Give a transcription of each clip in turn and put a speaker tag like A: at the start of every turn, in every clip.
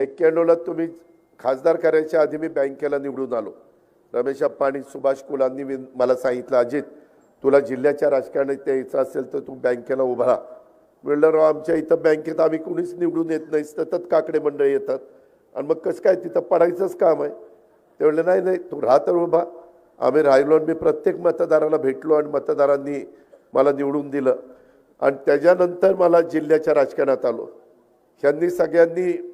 A: एक्क्याण्णवला तुम्ही खासदार करायच्या आधी मी बँकेला निवडून आलो. रमेश अप्पा आणि सुभाष कुलांनी मी- मला सांगितलं अजित तुला जिल्ह्याच्या राजकारणात यायचं असेल तर तू बँकेला उभा राहा. म्हणलं राव आमच्या इथं बँकेत आम्ही कुणीच निवडून येत नाही सतत काकडे मंडळी येतात. आणि मग कसं काय तिथं पडायचंच काम आहे? ते म्हणलं नाही नाही तू राहा तर उभा. आम्ही राहिलो आणि मी प्रत्येक मतदाराला भेटलो आणि मतदारांनी मला निवडून दिलं. आणि त्याच्यानंतर मला जिल्ह्याच्या राजकारणात आलो. ह्यांनी सगळ्यांनी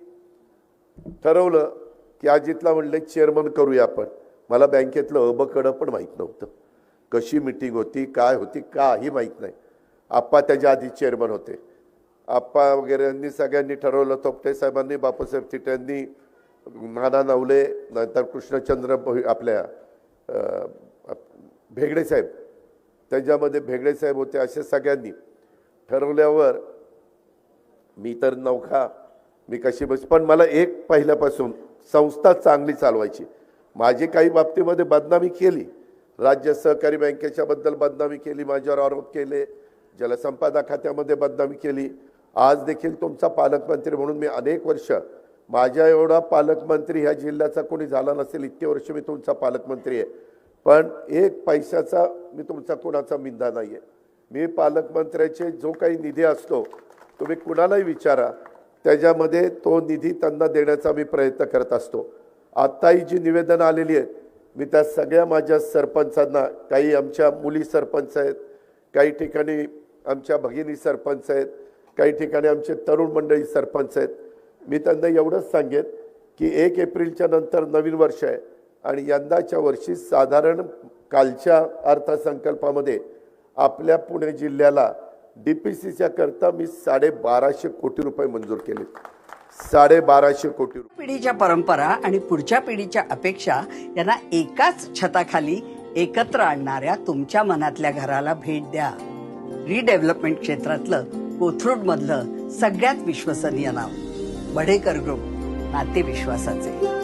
A: ठरवलं की अजितला म्हणलं चेअरमन करूया आपण. मला बँकेतलं अबकडं पण माहीत नव्हतं. कशी मिटिंग होती काय होती काही माहीत नाही. आप्पा त्याच्या आधी चेअरमन होते. आप्पा वगैरेंनी सगळ्यांनी ठरवलं तोपटे साहेबांनी बापूसाहेब थिटे नाना नवले नंतर कृष्णचंद्र आपल्या भेगडे साहेब. त्याच्यामध्ये भेगडे साहेब होते असे सगळ्यांनी ठरवल्यावर मी तर नौखा मी कशी बस पण मला एक पहिल्यापासून संस्था चांगली चालवायची. माझी काही बाबतीमध्ये बदनामी केली. राज्य सहकारी बँकेच्याबद्दल बदनामी केली माझ्यावर आरोप केले. जलसंपदा खात्यामध्ये बदनामी केली. आज देखील तुमचा पालकमंत्री म्हणून मी अनेक वर्ष माझ्या एवढा पालकमंत्री ह्या जिल्ह्याचा कोणी झाला नसेल इतके वर्ष मी तुमचा पालकमंत्री आहे. पण एक पैशाचा मी तुमचा कोणाचा मिंदा नाही आहे मी पालकमंत्र्याचे जो काही निधी असतो तुम्ही कुणालाही विचारा. त्याच्यामध्ये तो निधी त्यांना देण्याचा मी प्रयत्न करत असतो. आत्ताही जी निवेदनं आलेली आहेत मी त्या सगळ्या माझ्या सरपंचांना काही आमच्या मुली सरपंच आहेत काही ठिकाणी आमच्या भगिनी सरपंच आहेत काही ठिकाणी आमचे तरुण मंडळी सरपंच आहेत. मी त्यांना एवढंच सांगेन की एक एप्रिलच्या नंतर नवीन वर्ष आहे आणि यंदाच्या वर्षी साधारण कालच्या अर्थसंकल्पामध्ये आपल्या पुणे जिल्ह्याला डी पी सीच्या करता मी साडेबाराशे कोटी रुपये मंजूर केले साडेबाराशे कोटी रुपये.
B: पिढीच्या परंपरा आणि पुढच्या पिढीच्या अपेक्षा यांना एकाच छताखाली एकत्र आणणाऱ्या तुमच्या मनातल्या घराला भेट द्या. रिडेव्हलपमेंट क्षेत्रातलं कोथरूड मधलं सगळ्यात विश्वसनीय नाव बडेकर ग्रुप नाते विश्वासाचे